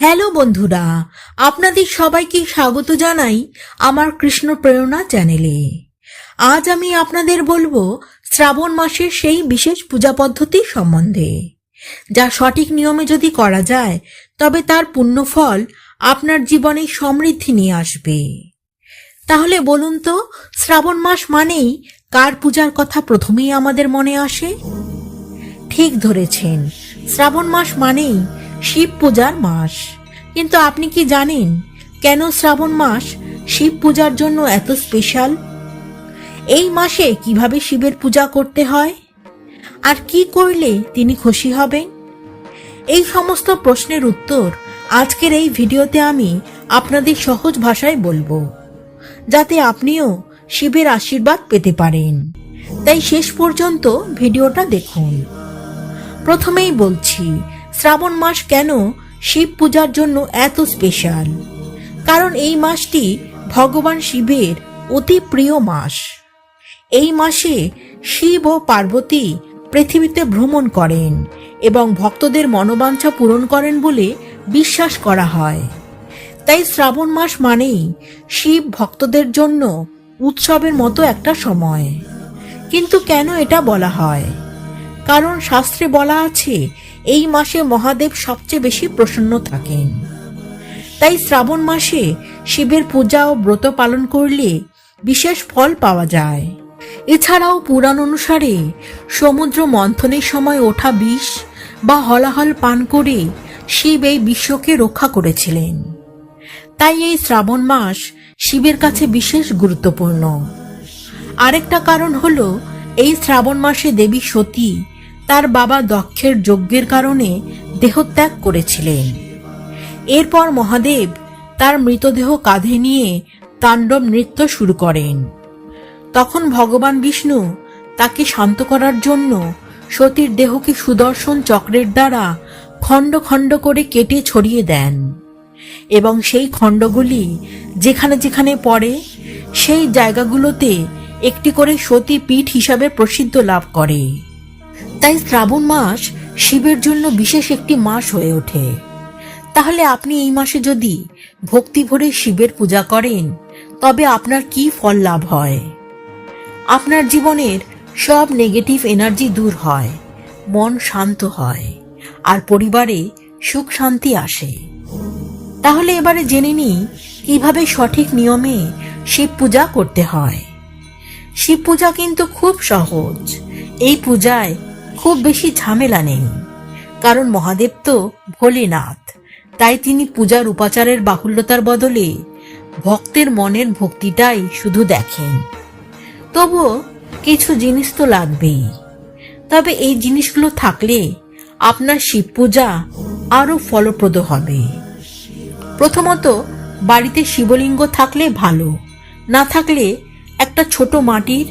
Hello বন্ধুরা, আপনাদের সবাইকে স্বাগত জানাই আমার কৃষ্ণ প্রেরণা চ্যানেলে। আজ আমি আপনাদের বলব শ্রাবণ মাসের সেই বিশেষ পূজা পদ্ধতি সম্বন্ধে। যা সঠিক নিয়মে যদি করা যায়, তবে তার পুণ্যফল আপনার জীবনে সমৃদ্ধি নিয়ে আসবে। তাহলে বলুন তো, শ্রাবণ মাস মানেই কার পূজার কথা প্রথমেই আমাদের মনে আসে? ঠিক ধরেছেন, শ্রাবণ মাস মানেই শিব পূজার মাস। কিন্তু আপনি কি জানেন কেন শ্রাবণ মাস শিব পূজার জন্য এত স্পেশাল এই মাসে কীভাবে শিবের পূজা করতে হয়? আর কি করলে তিনি খুশি হবেন? এই সমস্ত প্রশ্নের উত্তর আজকের এই ভিডিওতে আমি আপনাদের সহজ ভাষায় বলব, যাতে আপনিও শিবের আশীর্বাদ পেতে পারেন। তাই শেষ পর্যন্ত ভিডিওটা দেখুন। প্রথমেই বলছি শ্রাবণ মাস কেন শিব পূজার জন্য এত স্পেশাল কারণ এই মাসটি ভগবান শিবের অতি প্রিয় মাস। এই মাসে শিব ও পার্বতী পৃথিবীতে ভ্রমণ করেন এবং ভক্তদের মনোবাঞ্ছা পূরণ করেন বলে বিশ্বাস করা হয়। তাই শ্রাবণ মাস মানেই শিব ভক্তদের জন্য উৎসবের মতো একটা সময়। কিন্তু কেন এটা বলা হয়? কারণ শাস্ত্রে বলা আছে এই মাসে মহাদেব সবচেয়ে বেশি প্রসন্ন থাকেন। তাই শ্রাবণ মাসে শিবের পূজা ও ব্রত পালন করলে বিশেষ ফল পাওয়া যায়। এছাড়াও পুরাণ অনুসারে সমুদ্র মন্থনের সময় ওঠা বিষ বা হলাহল পান করে শিব এই বিশ্বকে রক্ষা করেছিলেন। তাই এই শ্রাবণ মাস শিবের কাছে বিশেষ গুরুত্বপূর্ণ। আরেকটা কারণ হলো, এই শ্রাবণ মাসে দেবী সতী তার বাবা দক্ষের যজ্ঞের কারণে দেহত্যাগ করেছিলেন। এরপর মহাদেব তার মৃতদেহ কাঁধে নিয়ে তাণ্ডব নৃত্য শুরু করেন। তখন ভগবান বিষ্ণু তাকে শান্ত করার জন্য সতীর দেহকে সুদর্শন চক্রের দ্বারা খণ্ড খণ্ড করে কেটে ছড়িয়ে দেন এবং সেই খণ্ডগুলি যেখানে যেখানে পড়ে, সেই জায়গাগুলোতে একটি করে সতী পীঠ হিসাবে প্রসিদ্ধ লাভ করে। তাই শ্রাবণ মাস শিবের জন্য বিশেষ একটি মাস হয়ে ওঠে। তাহলে আপনি এই মাসে যদি ভক্তি ভরে শিবের পূজা করেন, তবে আপনার কি ফল লাভ হয়? আপনার জীবনের সব নেগেটিভ এনার্জি দূর হয়, মন শান্ত হয়, আর পরিবারে সুখ শান্তি আসে। তাহলে এবারে জেনে নিই, কীভাবে সঠিক নিয়মে শিব পূজা করতে হয়। শিব পূজা কিন্তু খুব সহজ। এই পূজায় খুব বেশি ঝামেলা নেই। কারণ মহাদেব তো ভোলেনাথ। তাই তিনি পূজার উপাচারের বাহুল্যতার বদলে ভক্তের মনের ভক্তিটাই শুধু দেখেন। তবুও কিছু জিনিস তো লাগবেই। তবে এই জিনিসগুলো থাকলে আপনার শিব পূজা আরও ফলপ্রদ হবে। প্রথমত, বাড়িতে শিবলিঙ্গ থাকলে ভালো, না থাকলে একটা ছোট মাটির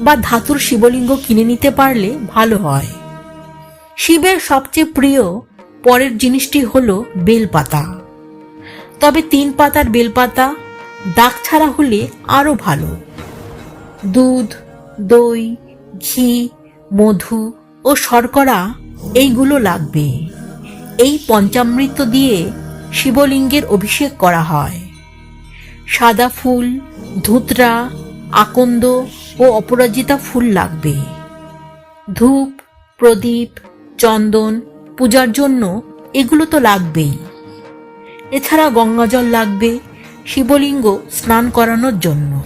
বা ধাতুর শিবলিঙ্গ কিনে নিতে পারলে ভালো হয়। শিবের সবচেয়ে প্রিয় পরের জিনিসটি হলো বেলপাতা। তবে তিন পাতার বেলপাতা দাগ ছাড়া হলে আরও ভালো। দুধ, দই, ঘি, মধু ও শর্করা এইগুলো লাগবে। এই পঞ্চামৃত দিয়ে শিবলিঙ্গের অভিষেক করা হয়। সাদা ফুল, ধুতরা, আকন্দ ও অপরাজিতা ফুল লাগবে। ধূপ, প্রদীপ, চন্দন, পূজার জন্য এগুলো তো লাগবেই। এছাড়া গঙ্গাজল লাগবে, শিবলিঙ্গ স্নান করানোর জন্য।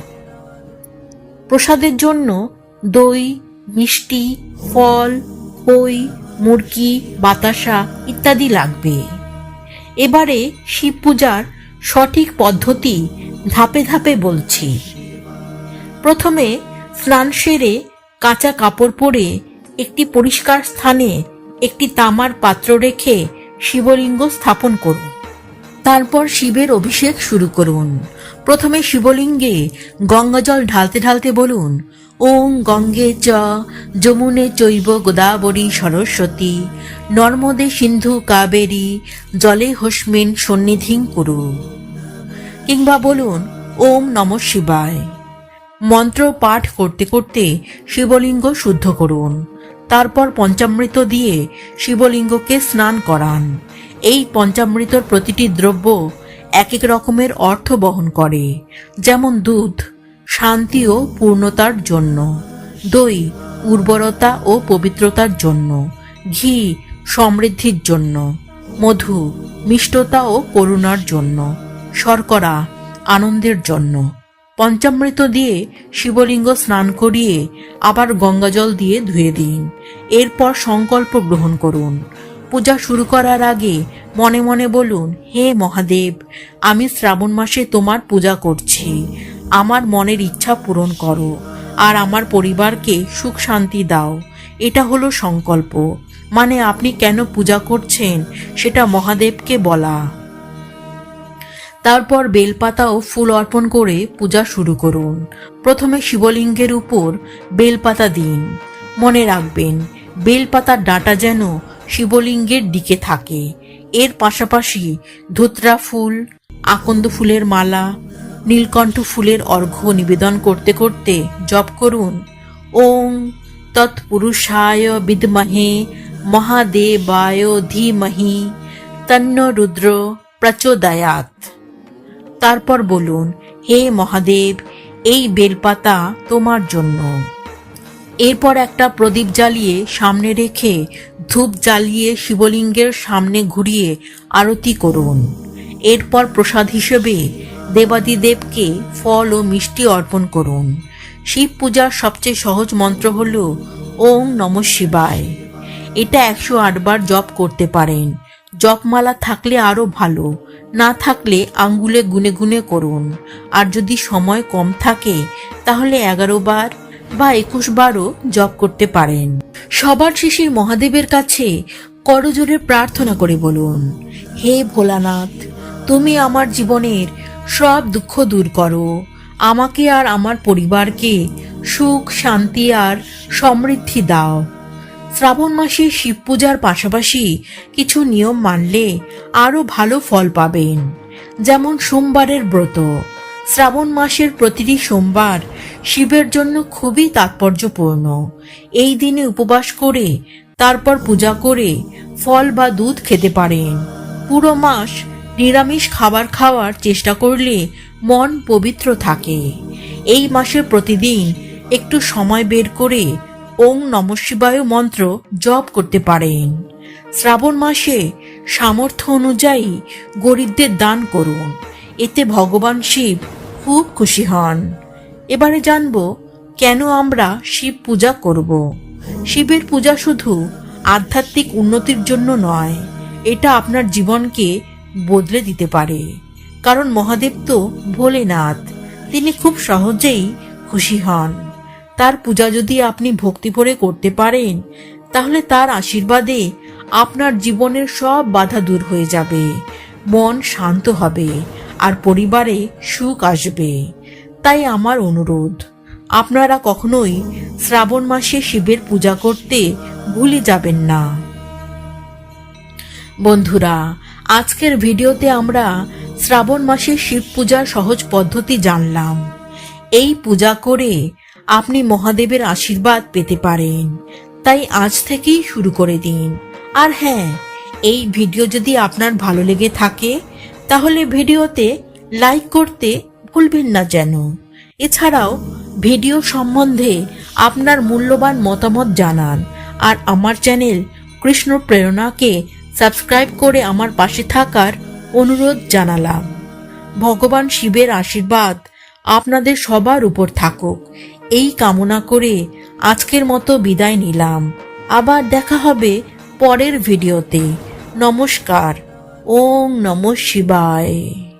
প্রসাদের জন্য দই, মিষ্টি, ফল, খই মুরকি বাতাসা ইত্যাদি লাগবে। এবারে শিব পূজার সঠিক পদ্ধতি ধাপে ধাপে বলছি। প্রথমে স্নান সেরে কাঁচা কাপড় পরে একটি পরিষ্কার স্থানে একটি তামার পাত্র রেখে শিবলিঙ্গ স্থাপন করুন। তারপর শিবের অভিষেক শুরু করুন। প্রথমে শিবলিঙ্গে গঙ্গাজল ঢালতে ঢালতে বলুন ওং গঙ্গে চ, যমুনে চৈব গোদাবরী সরস্বতী, নর্মদে সিন্ধু কাবেরী, জলে হস্মিন সন্নিধিং কুরু। কিংবা বলুন, ওম নম শিবায়। মন্ত্র পাঠ করতে করতে শিবলিঙ্গ শুদ্ধ করুন। তারপর পঞ্চামৃত দিয়ে শিবলিঙ্গকে স্নান করান। এই পঞ্চামৃতর প্রতিটি দ্রব্য এক এক রকমের অর্থ বহন করে, যেমন দুধ, শান্তি ও পূর্ণতার জন্য, দই, উর্বরতা ও পবিত্রতার জন্য, ঘি, সমৃদ্ধির জন্য, মধু, মিষ্টতা ও করুণার জন্য, শর্করা, আনন্দের জন্য। পঞ্চামৃত দিয়ে শিবলিঙ্গ স্নান করিয়ে আবার গঙ্গাজল দিয়ে ধুয়ে দিন। এরপর সংকল্প গ্রহণ করুন। পূজা শুরু করার আগে মনে মনে বলুন, হে মহাদেব, আমি শ্রাবণ মাসে তোমার পূজা করছি। আমার মনের ইচ্ছা পূরণ করো আর আমার পরিবারকে সুখ শান্তি দাও। এটা হলো সংকল্প। মানে আপনি কেন পূজা করছেন সেটা মহাদেবকে বলা। তারপর বেলপাতা ও ফুল অর্পণ করে পূজা শুরু করুন। প্রথমে শিবলিঙ্গের উপর বেলপাতা দিন। মনে রাখবেন, বেলপাতার ডাঁটা যেন শিবলিঙ্গের দিকে থাকে। এর পাশাপাশি ধুতরা ফুল, আকন্দ ফুলের মালা, নীলকণ্ঠ ফুলের অর্ঘ্য নিবেদন করতে করতে জপ করুন। ওং তৎপুরুষায় বিদমহে মহাদেবায় ধীমহি, তন্ন রুদ্র প্রচোদয়াত তারপর বলুন, হে মহাদেব, এই বেলপাতা তোমার জন্য। এরপর একটা প্রদীপ জ্বালিয়ে সামনে রেখে ধূপ জ্বালিয়ে শিবলিঙ্গের সামনে ঘুরিয়ে আরতি করুন। এরপর প্রসাদ হিসেবে দেবাদিদেবকে ফল ও মিষ্টি অর্পণ করুন। শিব পূজার সবচেয়ে সহজ মন্ত্র হল, ওং নম শিবায়। এটা একশো আটবার জপ করতে পারেন। জপমালা থাকলে আরও ভালো। না থাকলে আঙ্গুলে গুনে গুনে করুন। আর যদি সময় কম থাকে, তাহলে এগারো বার বা একুশ বারও জপ করতে পারেন। সবার শেষে মহাদেবের কাছে করজোরে প্রার্থনা করে বলুন, হে ভোলানাথ, তুমি আমার জীবনের সব দুঃখ দূর করো। আমাকে আর আমার পরিবারকে সুখ, শান্তি আর সমৃদ্ধি দাও। শ্রাবণ মাসে শিব পূজার পাশাপাশি কিছু নিয়ম মানলে আরও ভালো ফল পাবেন। যেমন সোমবারের ব্রত। শ্রাবণ মাসের প্রতিটি সোমবার শিবের জন্য খুবই তাৎপর্যপূর্ণ। এই দিনে উপবাস করে, তারপর পূজা করে ফল বা দুধ খেতে পারেন। পুরো মাস নিরামিষ খাবার খাওয়ার চেষ্টা করলে মন পবিত্র থাকে। এই মাসে প্রতিদিন একটু সময় বের করে ওং নম শিবায় মন্ত্র জপ করতে পারেন। শ্রাবণ মাসে সামর্থ্য অনুযায়ী গরিবদের দান করুন। এতে ভগবান শিব খুব খুশি হন। এবারে জানব, কেন আমরা শিব পূজা করব? শিবের পূজা শুধু আধ্যাত্মিক উন্নতির জন্য নয়, এটা আপনার জীবনকে বদলে দিতে পারে। কারণ মহাদেব তো ভোলেনাথ, তিনি খুব সহজেই খুশি হন। তার পূজা যদি আপনি ভক্তি ভরে করতে পারেন, তাহলে তার আশীর্বাদে আপনার জীবনের সব বাধা দূর হয়ে যাবে, মন শান্ত হবে, আর পরিবারে সুখ আসবে। তাই আমার অনুরোধ, আপনারা কখনোই শ্রাবণ মাসে শিবের পূজা করতে ভুলে যাবেন না। বন্ধুরা, আজকের ভিডিওতে আমরা শ্রাবণ মাসে শিব পূজার সহজ পদ্ধতি জানলাম। এই পূজা করে আপনি মহাদেবের আশীর্বাদ পেতে পারেন। তাই আজ থেকেই শুরু করে দিন। আর হ্যাঁ এই ভিডিও যদি আপনার ভালো লেগে থাকে, তাহলে ভিডিওতে লাইক করতে ভুলবেন না যেন। এছাড়াও, ভিডিও সম্বন্ধে আপনার মূল্যবান মতামত জানান আর আমার চ্যানেল কৃষ্ণ প্রেরণাকে সাবস্ক্রাইব করে আমার পাশে থাকার অনুরোধ জানালাম। ভগবান শিবের আশীর্বাদ আপনাদের সবার উপর থাকুক। এই কামনা করে আজকের মতো বিদায় নিলাম। আবার দেখা হবে পরের ভিডিওতে। নমস্কার। ওম নম শিবায়।